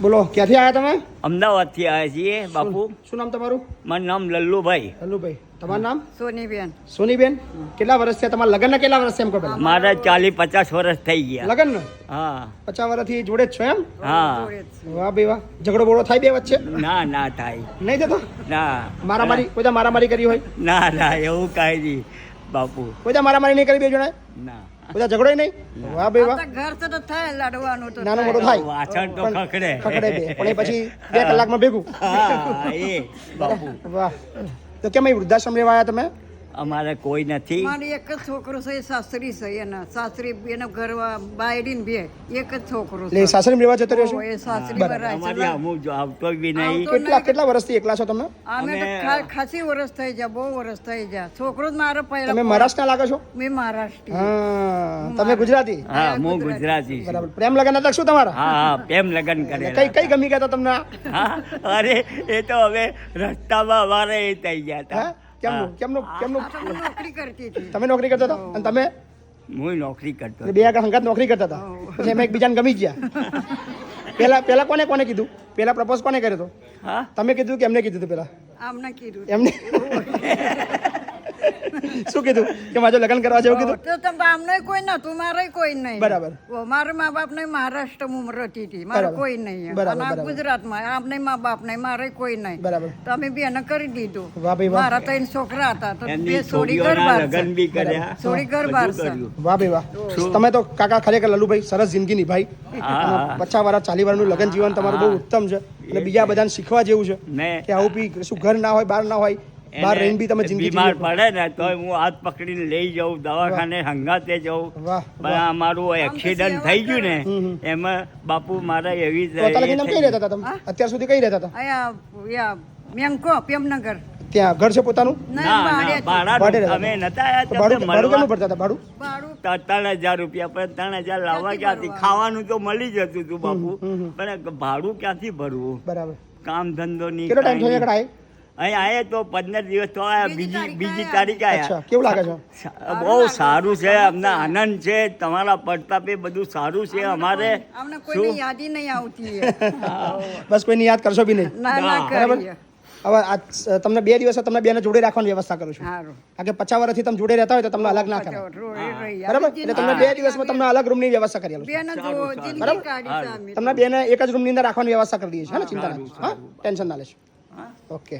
બોલો ક્યાંથી આવ્યા તમે? અમદાવાદથી આવ્યા છીએ બાપુ. શું- નામ તમારું? મારું નામ લલ્લુભાઈ. હલ્લુભાઈ તમારું નામ? સોનીબેન. સોનીબેન? કેટલા વર્ષ છે તમારા લગ્ન કેટલા વર્ષ છે એમ કહો મારા ચાલીસ પચાસ વર્ષ થઈ ગયા. લગ્ન હા. પચાસ વર્ષથી જોડે જ છો એમ? હા. જોડે જ છે. વાહ બે વાહ. ઝઘડો બોળો થાય બે વચ્ચે? ના ના થાય. નહીં થતો? ના. મારામારી કોઈ મારામારી કરી હોય? ના ના એવું કાંઈ નહીં બાપુ. કોઈ મારામારી નહીં કરી બે જણાએ? ના. બધા ઝઘડો નહીં? વાહ ભાઈ વાહ. ઘર તો થાય લડવાનું તો નાનો મોટો થાય. વાછણ તો ખખડે. ખખડે બે. પણ એ પછી બે કલાકમાં ભેગું. હા એ બાપુ. વાહ. તો કેમ અહીં વૃદ્ધાશ્રમ રહેવા આવ્યા તમે? અમારે કોઈ નથી. મારે એક જ છોકરો છે સાસરી છે. એના સાસરી એના ઘર બાયડીન બે. એક જ છોકરો છે. સાસરી મેળવા જતો રહેશો ઓ, એ સાસરી અમારી અમુક જો આવતો બી નહીં. કેટલા કેટલા વર્ષથી એકલા છો તમે? અમે ખાસી વર્ષ થઈ જાય બહુ વર્ષ થઈ જાય છોકરો જ મારો તમે પહેલા મહારાષ્ટ્રના લાગો છો? મેં મહારાષ્ટ્ર. હા. તમે ગુજરાતી? હા હું ગુજરાતી. છું. બરાબર. પ્રેમ લગન હતા શું તમારા? હા હા પ્રેમ કરે કઈ કઈ ગમી ગયા હતા તમને હા અરે એ તો હવે રસ્તામાં અમારે એ થઈ ગયા હતા. કેમનું કેમનું કેમનું નોકરી કરતી હતી. તમે નોકરી કરતા હતા? અને તમે? હું નોકરી કરતો બે આગળ હંગાત નોકરી કરતા હતા. પછી એમાં એકબીજાને ગમી ગયા. પેલા પેલા કોને કોને કીધું? પેલા પ્રપોઝ કોને કર્યો હતો? તમે કીધું કે એમને કીધું હતું પેલા? આમને કીધું. એમને? શું કીધું? કે મારે લગ્ન કરવા છે એવું કીધું? તો તમે આમને કોઈ નતું મારે કોઈ નહીં. બરાબર. મારે મારા મા બાપ ને મહારાષ્ટ્રમાં રહેતી હતી મારે કોઈ નહીં. અને ગુજરાતમાં આમને મા બાપ નહીં મારે કોઈ નહીં. બરાબર. તો અમે બેને કરી દીધું. વાહ ભાઈ વાહ. મારા ત્રણ છોકરા હતા તો બે છોડી ઘર બહાર લગ્ન બી કર્યા. છોડી ઘર બહાર વાહ ભાઈ વાહ. તમે તો કાકા ખરેખર લલ્લુભાઈ સરસ જિંદગી નિભાઈ હા પચાસ વર્ષ ચાલી વર્ષનું લગ્ન જીવન તમારું બહુ ઉત્તમ છે. અને બીજા બધાને શીખવા જેવું છે ને કે આવું બી શું ઘર ના હોય બહાર ના હોય બહાર રહીને બી તમે જિંદગી બીમાર પડે ને તો હું હાથ પકડીને લઈ જાઉં દવાખાને હંગાતે જાઉં. પણ અમારું એક્સિડન્ટ થઈ ગયું ને એમાં બાપુ મારા એવી કઈ રહેતા હતા તમે? અત્યાર સુધી કઈ રહેતા હતા? મેંકો પ્રેમનગર. ત્યાં ઘર છે પોતાનું. અમે નતા ભાડું ભાડું કેટલું ભરતા હતા ભાડું? ભાડું. ત્રણ હજાર રૂપિયા પણ ત્રણ હજાર લાવવા ક્યાંથી ખાવાનું તો મળી જતું હતું બાપુ. પણ ભાડું ક્યાંથી ભરવું? બરાબર. કામ ધંધો નહીં કેટલો ટાઈમ થયો કાંઈ અહીં આયે તો પંદર દિવસ તો આયા બીજી બીજી તારીખ આયા. કેવું લાગે છે? બહુ સારું છે અમને આનંદ છે તમારા પડતાપે બધું સારું છે અમારે અમને કોઈની યાદ નહીં આવતી બસ કોઈની યાદ કરશો બી નહીં. બરાબર? હવે આ તમને બે દિવસ તમને બેને જોડે રાખવાની વ્યવસ્થા કરું છું. કારણ કે પચાસ વર્ષથી તમે જોડે રહેતા હોય તો તમને અલગ ના કરે બરાબર? એટલે તમને બે દિવસમાં તમને અલગ રૂમની વ્યવસ્થા કરી આલું અમે તમને બેને એક જ રૂમની અંદર રાખવાની વ્યવસ્થા કરી દઈએ છે ને ચિંતા ના. હા? ટેન્શન ના લેશો. ઓકે.